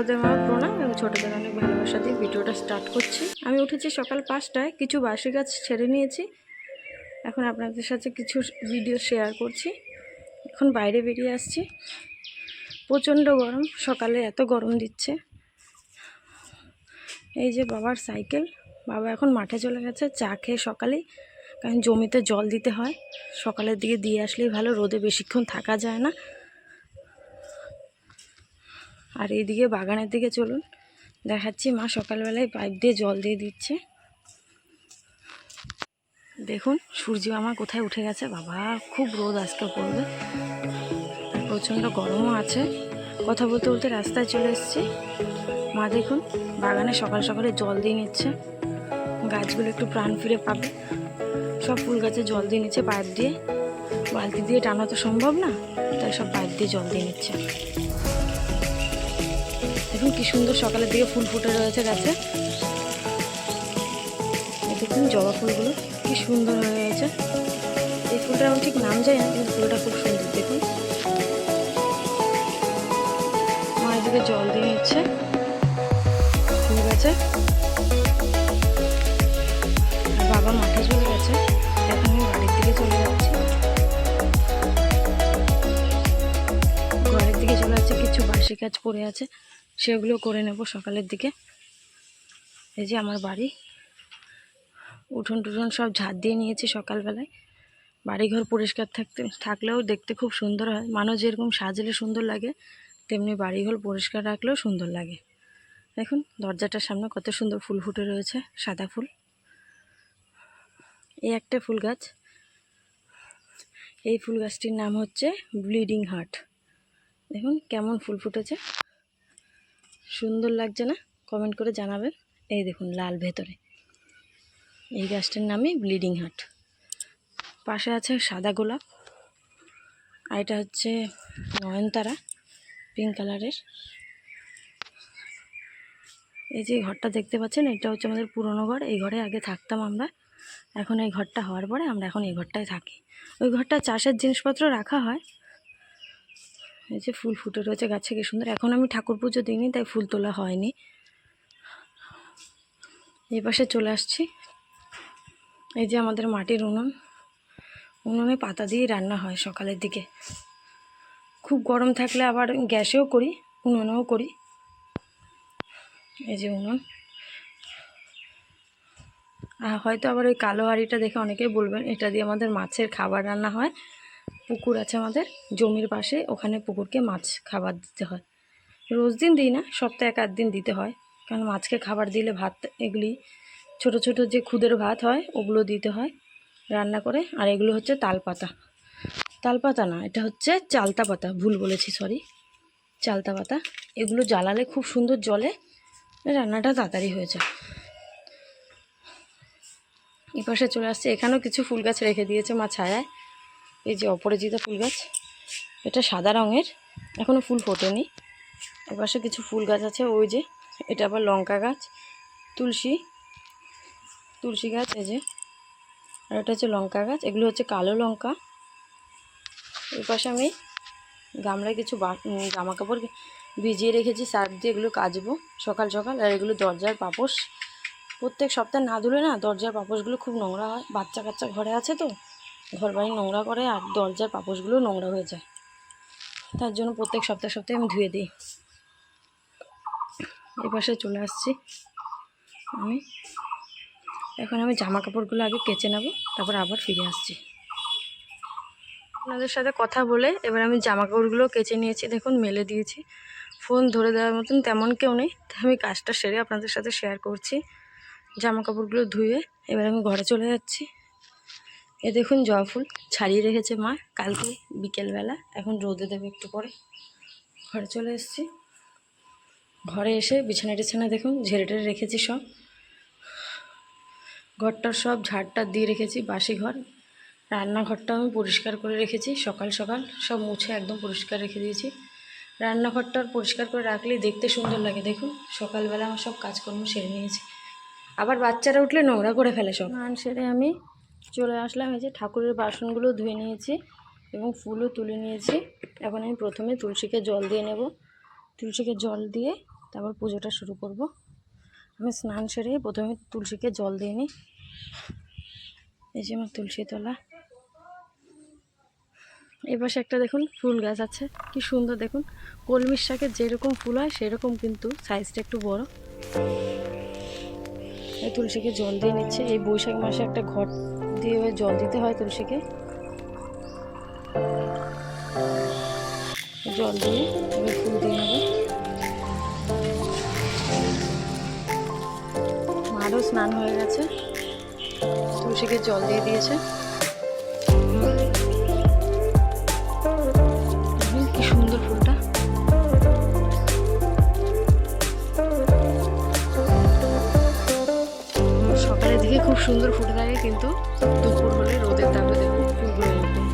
বড়দের আমার প্রণাম এবং ছোটদের অনেক ভালোবাসা দিয়ে ভিডিওটা স্টার্ট করছি। আমি উঠেছি সকাল পাঁচটায়, কিছু বাসি গাছ ছেড়ে নিয়েছি। এখন আপনাদের সাথে কিছু ভিডিও শেয়ার করছি। এখন বাইরে বেরিয়ে আসছি। প্রচণ্ড গরম, সকালে এত গরম দিচ্ছে। এই যে বাবার সাইকেল বাবা এখন মাঠে চলে গেছে, চা খেয়ে সকালেই কারণ জমিতে জল দিতে হয়। সকালের দিকে দিয়ে আসলেই ভালো, রোদে বেশিক্ষণ থাকা যায় না। আর এইদিকে বাগানের দিকে চলুন। দেখাচ্ছি মা সকালবেলায় পাইপ দিয়ে জল দিয়ে দিচ্ছে। দেখুন, সূর্য আমার কোথায় উঠে গেছে? বাবা, খুব রোদ আজকে পড়বে। প্রচণ্ড গরমও আছে। কথা বলতে বলতে রাস্তায় চলে এসেছি। মা দেখুন, বাগানে সকাল সকালে জল দিয়ে নিচ্ছে। গাছগুলো একটু প্রাণ ফিরে পাবে। সব ফুল গাছে জল দিয়ে নিচ্ছে পাইপ দিয়ে। বালতি দিয়ে টানা তো সম্ভব না, তাই সব পাইপ দিয়ে জল দিয়ে নিচ্ছে। দেখুন কি সুন্দর সকালের দিকে ফুল ফুটে রয়েছে গাছে। দেখুন জবা ফুলগুলো কি সুন্দর হয়ে রয়েছে। এই ফুলটা আমি ঠিক নাম জানি না, কিন্তু ফুলটা খুব সুন্দর, দেখুন। মা এদিকে জল দিয়ে নিচ্ছে। ফুল গাছে। বাবা মাঠে চলে গেছে। এখন আমি বাড়ির দিকে চলে যাচ্ছি। ঘরের দিকে চলে যাচ্ছে, কিছু বাসি কাজ পড়ে আছে। সেগুলো করে নেব সকালের দিকে। এই যে আমার বাড়ি। উঠোন টুঠোন সব ঝাড় দিয়ে নিয়েছি সকালবেলায়। বাড়িঘর পরিষ্কার থাকতে, থাকলেও দেখতে খুব সুন্দর হয়। মানুষ যেরকম সাজলে সুন্দর লাগে, তেমনি বাড়িঘর পরিষ্কার রাখলেও সুন্দর লাগে। দেখুন, দরজাটার সামনে কত সুন্দর ফুল ফুটে রয়েছে, সাদা ফুল। এই একটা ফুল গাছ। এই ফুল গাছটির নাম হচ্ছে ব্লিডিং হার্ট। দেখুন, কেমন ফুল ফুটেছে। সুন্দর লাগছে না? কমেন্ট করে জানাবেন। এই দেখুন, লাল ভেতরে। এই গাছটার নামই ব্লিডিং হার্ট। পাশে আছে সাদা গোলাপ। আর এটা হচ্ছে নয়নতারা, পিঙ্ক কালারের। এই যে ঘরটা দেখতে পাচ্ছেন, এটা হচ্ছে আমাদের পুরনো ঘর। এই ঘরে আগে থাকতাম আমরা। এখন এই ঘরটা হওয়ার পরে আমরা এখন এই ঘরটায় থাকি। ওই ঘরটা চাষের জিনিসপত্র রাখা হয়। এই যে ফুল ফুটে রয়েছে গাছে কি সুন্দর। এখন আমি ঠাকুর পুজো দিইনি, তাই ফুল তোলা হয়নি। এই পাশে চলে আসছি। এই যে আমাদের মাটির উনুন। উনুনে পাতা দিয়ে রান্না হয় সকালের দিকে। খুব গরম থাকলে আবার গ্যাসেও করি, উনুনেও করি। এই যে উনুন। আর হয়তো আবার ওই কালো হাঁড়িটা দেখে অনেকেই বলবেন, এটা দিয়ে আমাদের মাছের খাবার রান্না হয়। পুকুর আছে আমাদের, জমির পাশে। ওখানে পুকুরকে মাছ খাবার দিতে হয়। রোজ দিন দিই না, সপ্তাহে এক আধ দিন দিতে হয়। কারণ মাছকে খাবার দিলে ভাত এগুলি, ছোট ছোট যে খুদের ভাত হয়, ওগুলো দিতে হয় রান্না করে। আর এগুলো হচ্ছে তালপাতা। তালপাতা না, এটা হচ্ছে চালতা পাতা, ভুল বলেছি সরি চালতা পাতা, এগুলো জ্বালালে খুব সুন্দর জলে রান্নাটা তাড়াতাড়ি হয়ে যায়। এই পাশে চলে আসছে, এখানেও কিছু ফুল গাছ রেখে দিয়েছে মা ছায়ায়। এই যে অপরাজিতা ফুল গাছ, এটা সাদা রঙের এখনও ফুল ফোটেনি। এপাশে কিছু ফুল গাছ আছে, ওই যে, এটা আবার লঙ্কা গাছ, তুলসী তুলসী গাছ, এই যে, আর এটা হচ্ছে লঙ্কা গাছ, এগুলো হচ্ছে কালো লঙ্কা। এই পাশে আমি গামলায় কিছু জামা কাপড় ভিজিয়ে রেখেছি, সার্ফ দিয়ে এগুলো কাচবো সকাল সকাল, আর এগুলো দরজার পাপোশ। প্রত্যেক সপ্তাহে না ধুলে না দরজার পাপোশগুলো খুব নোংরা হয় বাচ্চা কাচ্চা ঘরে আছে তো ঘর বাড়ি নোংরা করে আর দরজার পাপোশগুলো নোংরা হয়ে যায়। তার জন্য প্রত্যেক সপ্তাহে সপ্তাহে আমি ধুয়ে দিই। এপাশে চলে আসছি আমি। এখন আমি জামা কাপড়গুলো আগে কেচে নেব, তারপর আবার ফিরে আসছি। আপনাদের সাথে কথা বলে এবার আমি জামা কাপড়গুলো কেচে নিয়েছি, দেখুন মেলে দিয়েছি। ফোন ধরে দেওয়ার মতন তেমন কেউ নেই, তাই আমি কাজটা সেরে আপনাদের সাথে শেয়ার করছি। জামা কাপড়গুলো ধুয়ে এবার আমি ঘরে চলে যাচ্ছি। এ দেখুন জবা ফুল ছাড়িয়ে রেখেছে মা কালকে বিকেলবেলা। এখন রোদে দেবে একটু পরে। ঘরে চলে এসেছি। ঘরে এসে বিছানা টিছানা দেখুন, ঝেড়ে টেড়ে রেখেছি সব। ঘরটার সব ঝাড়টা দিয়ে রেখেছি, বাসি ঘর। রান্নাঘরটা আমি পরিষ্কার করে রেখেছি, সকাল সকাল সব মুছে একদম পরিষ্কার রেখে দিয়েছি। রান্নাঘরটা পরিষ্কার করে রাখলেই দেখতে সুন্দর লাগে, দেখুন। সকালবেলা আমার সব কাজকর্ম সেরে নিয়েছি। আবার বাচ্চারা উঠলে নোংরা করে ফেলে সব। স্নান সেরে আমি চলে আসলাম, এই যে ঠাকুরের বাসনগুলো ধুয়ে নিয়েছি এবং ফুলও তুলে নিয়েছি। এখন আমি প্রথমে তুলসীকে জল দিয়ে নেব। তুলসীকে জল দিয়ে তারপর পুজোটা শুরু করব। আমি স্নান সেরে প্রথমে তুলসীকে জল দিয়ে নিই। এই যে আমার তুলসী তলা। এই পাশে একটা দেখুন ফুল গাছ আছে, কি সুন্দর দেখুন। কলমির শাকের যেরকম ফুল হয়, সেরকম কিন্তু সাইজটা একটু বড়। এই তুলসীকে জল দিয়ে নিচ্ছে। এই বৈশাখ মাসে একটা ঘট দিয়ে এবার জল দিতে হয় তুলসীকে। জল দিয়ে এবার ফুল দিয়ে নেব। মারও স্নান হয়ে গেছে। তুলসীকে জল দিয়ে দিয়েছে। সুন্দর ফুলটা। সকালের দিকে খুব সুন্দর ফুটে থাকে কিন্তু দুপুর হলে রোদের তাপে দেখুন ফুলগুলো এরকম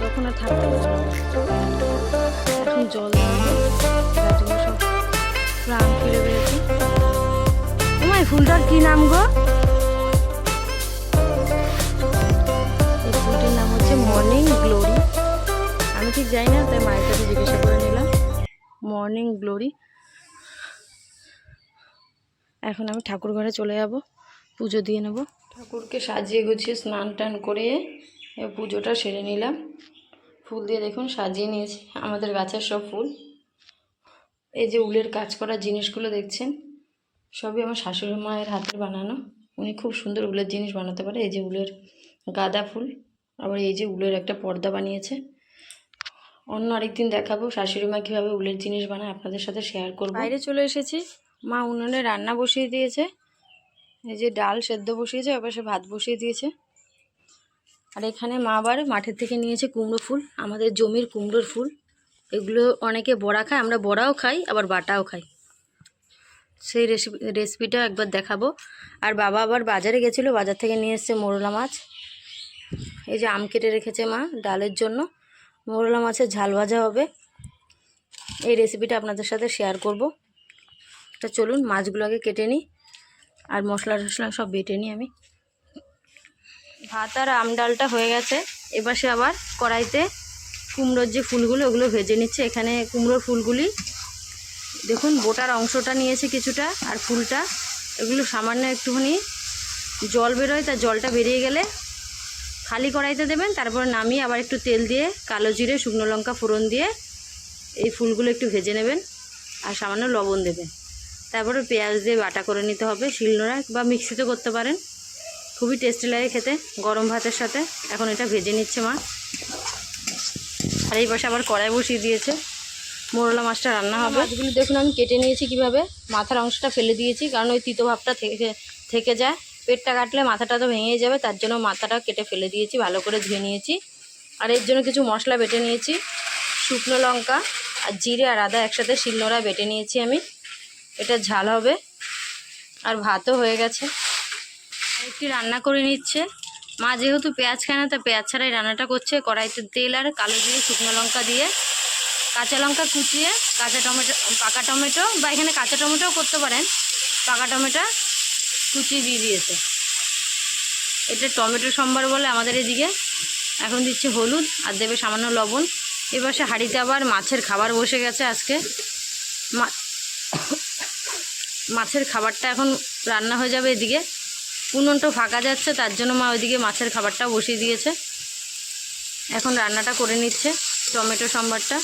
তখন আর থাকতে পারবে এখন জল তার ফিরে পেয়েছে। তোমার ফুলটার কি নাম গো? এই ফুলটির নাম হচ্ছে মর্নিং গ্লোরি আমি ঠিক জানি না, তাই মায়ের কাছে জিজ্ঞাসা করে নিলাম। মর্নিং গ্লোরি এখন আমি ঠাকুর ঘরে চলে যাব। পুজো দিয়ে নেব। ঠাকুরকে সাজিয়ে গুছিয়ে স্নান টান করে পুজোটা সেরে নিলাম। ফুল দিয়ে দেখুন সাজিয়ে নিয়েছি। আমাদের গাছের সব ফুল। এই যে উলের কাজ করা জিনিসগুলো দেখছেন সবই আমার শাশুড়ি মায়ের হাতের বানানো। উনি খুব সুন্দর উলের জিনিস বানাতে পারে। এই যে উলের গাঁদা ফুল আবার এই যে উলের একটা পর্দা বানিয়েছে। অন্য আরেকদিন দেখাবো শাশুড়ি মা কীভাবে উলের জিনিস বানায় আপনাদের সাথে শেয়ার করব। বাইরে চলে এসেছি। মা উনুনে রান্না বসিয়ে দিয়েছে। এই যে ডাল সেদ্ধ বসিয়েছে, এবার সে ভাত বসিয়ে দিয়েছে। আর এখানে মা আবার মাঠের থেকে নিয়েছে কুমড়ো ফুল, আমাদের জমির কুমড়োর ফুল। এগুলো অনেকে বড়া খায়, আমরা বড়াও খাই, আবার বাটাও খাই। সেই রেসিপি রেসিপিটা একবার দেখাবো। আর বাবা আবার বাজারে গেছিল, বাজার থেকে নিয়ে এসছে মোরলা মাছ। এই যে আম কেটে রেখেছে মা ডালের জন্য। মোরলা মাছের ঝাল ভাজা হবে। এই রেসিপিটা আপনাদের সাথে শেয়ার করব। তা চলুন, মাছগুলো আগে কেটে নিই। আর মশলা টশলা সব বেটে নিই আমি। ভাত আর আম ডালটা হয়ে গেছে। এবার সে আবার কড়াইতে কুমড়োর যে ফুলগুলো, ওগুলো ভেজে নিচ্ছে। এখানে কুমড়োর ফুলগুলি, দেখুন, বোটার অংশটা নিয়েছে কিছুটা আর ফুলটা। এগুলো সামান্য একটুখানি জল বেরোয়, তার জলটা বেরিয়ে গেলে খালি কড়াইতে দেবেন। তারপর নামিয়ে আবার একটু তেল দিয়ে কালো জিরে, শুকনো লঙ্কা ফোড়ন দিয়ে এই ফুলগুলো একটু ভেজে নেবেন। আর সামান্য লবণ দেবেন। তারপরে পেঁয়াজ দিয়ে বাটা করে নিতে হবে শিলনোড়া বা মিক্সিতে করতে পারেন। খুবই টেস্টি লাগে খেতে, গরম ভাতের সাথে। এখন এটা ভেজে নিচ্ছে মা। আর এই পাশে আবার কড়াই বসিয়ে দিয়েছে। মোরলা মাছটা রান্না হবে। মাছগুলো দেখুন, আমি কেটে নিয়েছি কীভাবে। মাথার অংশটা ফেলে দিয়েছি, কারণ ওই তিতো ভাবটা থেকে থেকে যায়। পেটটা কাটলে মাথাটা তো ভেঙে যাবে, তার জন্য মাথাটা কেটে ফেলে দিয়েছি, ভালো করে ধুয়ে নিয়েছি। আর এর জন্য কিছু মশলা বেটে নিয়েছি। শুকনো লঙ্কা আর জিরে আর আদা একসাথে শিলনোড়া বেটে নিয়েছি আমি। এটা ঝাল হবে। আর ভাতও হয়ে গেছে। একটি রান্না করে নিচ্ছে। মা যেহেতু পেঁয়াজ খায় না, তা পেঁয়াজ ছাড়াই রান্নাটা করছে। কড়াইতে তেল আর কালো জিরে, শুকনো লঙ্কা দিয়ে কাঁচা লঙ্কা কুচিয়ে কাঁচা টমেটো, পাকা টমেটো বা এখানে কাঁচা টমেটোও করতে পারেন। পাকা টমেটো কুচিয়ে দিয়ে দিয়েছে। এটা টমেটো সম্বার বলে আমাদের এদিকে। এখন দিচ্ছে হলুদ আর দেবে সামান্য লবণ। এবার সে হাঁড়িতে আবার মাছের খাবার বসে গেছে আজকে। মাছের খাবারটা এখন রান্না হয়ে যাবে এদিকে। উনুনটা ফাঁকা যাচ্ছে, তার জন্য মা ওইদিকে মাছের খাবারটা বসিয়ে দিয়েছে। এখন রান্নাটা করে নিচ্ছে টমেটো সম্বারটা।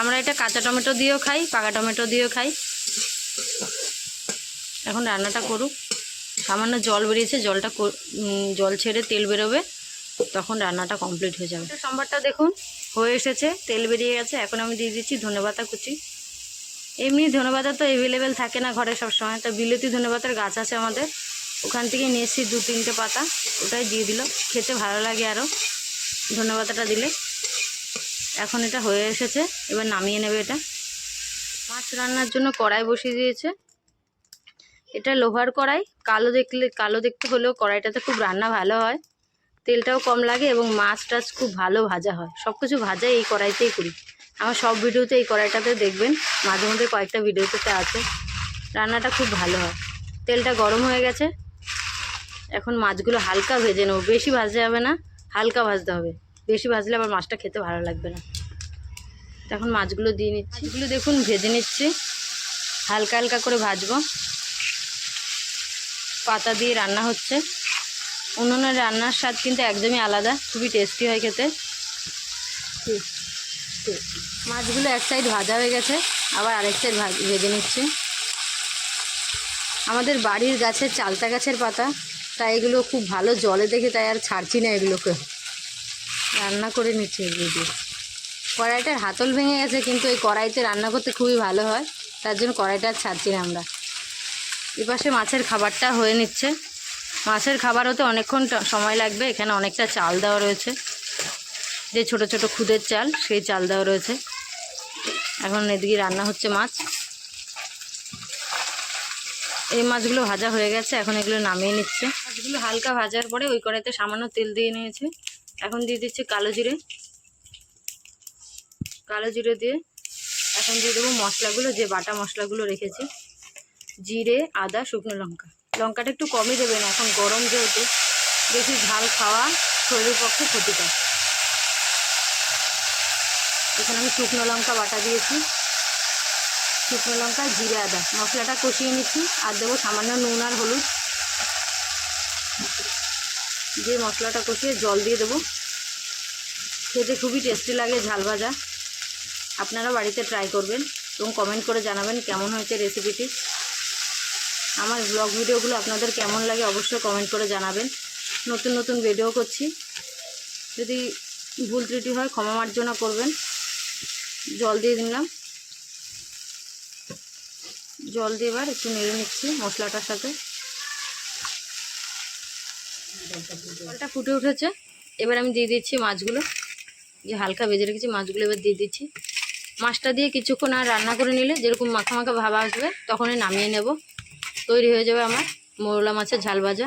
আমরা এটা কাঁচা টমেটো দিয়েও খাই, পাকা টমেটো দিয়েও খাই। এখন রান্নাটা করুক। সামান্য জল বেরিয়েছে, জলটা জল ছেড়ে তেল বেরোবে, তখন রান্নাটা কমপ্লিট হয়ে যাবে। সম্বারটা দেখুন, হয়ে এসেছে, তেল বেরিয়ে গেছে। এখন আমি দিয়ে দিচ্ছি ধনেপাতা কুচি। এমনি ধনেপাতা তো অ্যাভেলেবেল থাকে না ঘরে সবসময়। তো বিলেতি ধনেপাতার গাছ আছে আমাদের। ওখান থেকে নিয়ে এসেছি দু তিনটে পাতা। ওটাই দিয়ে দিল। খেতে ভালো লাগে আরও ধনেপাতাটা দিলে। এখন এটা হয়ে এসেছে। এবার নামিয়ে নেবে এটা। মাছ রান্নার জন্য কড়াই বসিয়ে দিয়েছে। এটা লোহার কড়াই। কালো দেখলে, কালো দেখতে হলেও কড়াইটাতে খুব রান্না ভালো হয়। তেলটাও কম লাগে এবং মাছ টাছ খুব ভালো ভাজা হয়। সব কিছু ভাজাই এই কড়াইতেই করি। আমার সব ভিডিওতে এই কড়াইটাতে দেখবেন মাঝে মধ্যে কয়েকটা ভিডিওতে আছে। রান্নাটা খুব ভালো হয়। তেলটা গরম হয়ে গেছে। এখন মাছগুলো হালকা ভেজে নেব। বেশি ভাজতে হবে না হালকা ভাজতে হবে। বেশি ভাজলে আবার মাছটা খেতে ভালো লাগবে না। এখন মাছগুলো দিয়ে নিচ্ছি। এগুলো দেখুন ভেজে নিচ্ছি। হালকা হালকা করে ভাজবো। পাতা দিয়ে রান্না হচ্ছে। উনুনের রান্নার স্বাদ কিন্তু একদমই আলাদা। খুবই টেস্টি হয় খেতে। ঠিক, ঠিক। মাছগুলো এক সাইড ভাজা হয়ে গেছে, আবার আরেক সাইড ভেজে নিচ্ছি। আমাদের বাড়ির গাছের চালতা গাছের পাতা, তাই এগুলো খুব ভালো জলে দেখে তাই আর ছাড়ছি না এগুলোকে। রান্না করে নিচ্ছি এগুলো দিয়ে। কড়াইটার হাতল ভেঙে গেছে, কিন্তু এই কড়াইতে রান্না করতে খুবই ভালো হয়, তার জন্য কড়াইটা ছাড়ছি না আমরা। এপাশে মাছের খাবারটা হয়ে নিচ্ছে। মাছের খাবার হতে অনেকক্ষণ সময় লাগবে, এখানে অনেকটা চাল দেওয়া রয়েছে। যে ছোট ছোট খুদের চাল, সেই চাল দেওয়া রয়েছে। এখন এদিকে রান্না হচ্ছে মাছ। এই মাছগুলো ভাজা হয়ে গেছে, এখন এগুলো নামিয়ে নিচ্ছে। মাছগুলো হালকা ভাজার পরে ওই কড়াইতে সামান্য তেল দিয়ে নিয়েছে। এখন দিয়ে দিচ্ছে কালো জিরে। কালো জিরে দিয়ে এখন দিয়ে দেবো মশলাগুলো, যে বাটা মশলাগুলো রেখেছি। জিরে, আদা, শুকনো লঙ্কা। লঙ্কাটা একটু কমই দেবেন, এখন গরম যেহেতু। বেশি ঝাল খাওয়া শরীরের পক্ষে ক্ষতিকর। এখানে আমি শুকনো লঙ্কা বাটা দিয়েছি। শুকনো লঙ্কা, জিরে, আদা। মশলাটা কষিয়ে নিচ্ছি আর দেবো সামান্য নুন আর হলুদ। দিয়ে মশলাটা কষিয়ে জল দিয়ে দেবো। খেতে খুবই টেস্টি লাগে ঝাল ভাজা। আপনারা বাড়িতে ট্রাই করবেন এবং কমেন্ট করে জানাবেন কেমন হয়েছে রেসিপিটি। আমার ব্লগ ভিডিওগুলো আপনাদের কেমন লাগে অবশ্যই কমেন্ট করে জানাবেন। নতুন নতুন ভিডিও করছি। যদি ভুল ত্রুটি হয় ক্ষমা মার্জনা করবেন। জল দিয়ে দিলাম। জল দিয়ে এবার একটু নেড়ে নিচ্ছি মশলাটার সাথে। জলটা ফুটে উঠেছে। এবার আমি দিয়ে দিচ্ছি মাছগুলো। যে হালকা ভেজে রেখেছি, মাছগুলো এবার দিয়ে দিচ্ছি। মাছটা দিয়ে কিছুক্ষণ আর রান্না করে নিলে যেরকম মাখা মাখা ভাবা আসবে, তখনই নামিয়ে নেব। তৈরি হয়ে যাবে আমার মোরলা মাছের ঝাল ভাজা।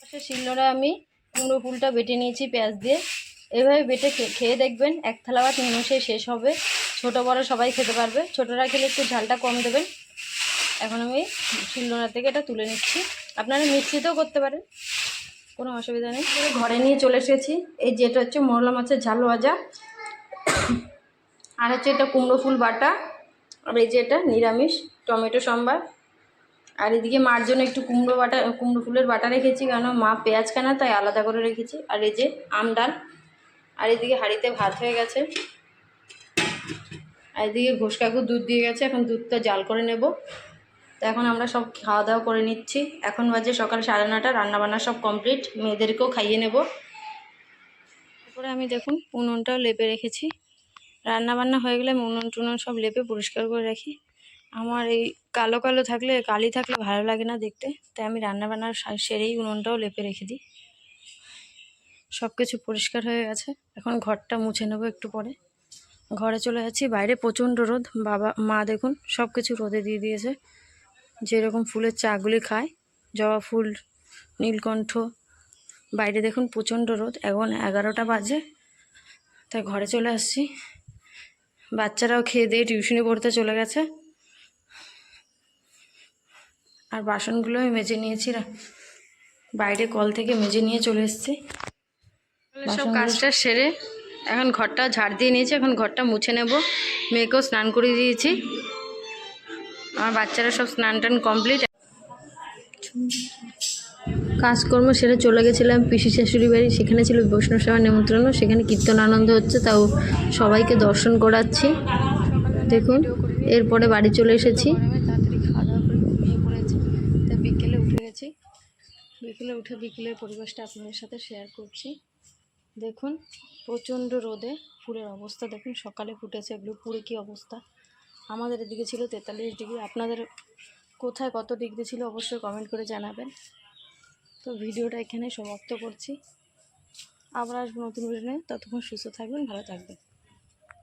পাশে শিলনোড়া আমি কুমড়ো ফুলটা বেটে নিয়েছি পেঁয়াজ দিয়ে। এভাবে বেটে খেয়ে দেখবেন এক থালা ভাত নিমেষে শেষ হবে। ছোট, বড় সবাই খেতে পারবে। ছোটরা খেলে একটু ঝালটা কম দেবেন। এখন আমি শিলনোড়া থেকে এটা তুলে নিচ্ছি। আপনারা মিক্সিতেও করতে পারেন। কোনো অসুবিধা নেই। ঘরে নিয়ে চলে এসেছি। এই যেটা হচ্ছে মোরলা মাছের ঝাল ভাজা। আর হচ্ছে এটা কুমড়ো ফুল বাটা। আর এই যে এটা নিরামিষ টমেটো সম্বার। আর এদিকে মার জন্য একটু কুমড়ো বাটা, কুমড়ো ফুলের বাটা রেখেছি। কেন মা পেঁয়াজ কেনা, তাই আলাদা করে রেখেছি। আর এই যে আম ডাল। আর এদিকে হাঁড়িতে ভাত হয়ে গেছে। আর এদিকে ঘোষ কাকু দুধ দিয়ে গেছে, এখন দুধটা জাল করে নেব। তো এখন আমরা সব খাওয়া দাওয়া করে নিচ্ছি। এখন বাজে সকাল সাড়ে নটা, রান্নাবান্না সব কমপ্লিট, মেয়েদেরকেও খাইয়ে নেব। তারপরে আমি দেখুন উনুনটাও লেপে রেখেছি। রান্নাবান্না হয়ে গেলে আমি উনুন টুনুন সব লেপে পরিষ্কার করে রাখি। আমার এই কালো কালো থাকলে, কালি থাকলে ভালো লাগে না দেখতে। তাই আমি রান্না বান্নার সা- সেরেই উনুনটাও লেপে রেখে দিই। সব কিছু পরিষ্কার হয়ে গেছে। এখন ঘরটা মুছে নেব একটু পরে। ঘরে চলে যাচ্ছি। বাইরে প্রচণ্ড রোদ। বাবা, মা দেখুন সব কিছু রোদে দিয়ে দিয়েছে। যেরকম ফুলের চাগুলি খায়, জবা ফুল, নীলকণ্ঠ। বাইরে দেখুন প্রচণ্ড রোদ। এখন এগারোটা বাজে। তাই ঘরে চলে আসছি। বাচ্চারাও খেয়ে দিয়ে টিউশনি পড়তে চলে গেছে। আর বাসনগুলো মেজে নিয়েছি বাইরে কল থেকে মেজে নিয়ে চলে এসেছি। সব কাজটা সেরে এখন ঘরটা ঝাড় দিয়ে নিয়েছি এখন ঘরটা মুছে নেব। মেয়েকেও স্নান করে দিয়েছি। আমার বাচ্চারা সব স্নান টান কমপ্লিট। কাজকর্ম সেরে চলে গেছিলাম পিসি শাশুড়ি বাড়ি। সেখানে ছিল বৈষ্ণব সেবা নেমন্ত্রণ। সেখানে কীর্তন আনন্দ হচ্ছে তাও সবাইকে দর্শন করাচ্ছি। দেখুন এরপরে বাড়ি চলে এসেছি। তাড়াতাড়ি খাওয়া দাওয়া করে ঘুমিয়ে পড়েছি তা বিকেলে উঠে গেছি। বিকেলে উঠে বিকেলের পরিবেশটা আপনাদের সাথে শেয়ার করছি। দেখুন, প্রচণ্ড রোদে ফুলের অবস্থা, দেখুন সকালে ফুটেছে এগুলো পুরে কী অবস্থা। আমাদের এদিকে ছিল তেতাল্লিশ ডিগ্রি আপনাদের কোথায় কত ডিগ্রি ছিল অবশ্যই কমেন্ট করে জানাবেন। তো ভিডিওটা এখানে সমাপ্ত করছি। আবার আসব নতুন ভিডিও নিয়ে। ততক্ষণ সুস্থ থাকবেন, ভালো থাকবেন।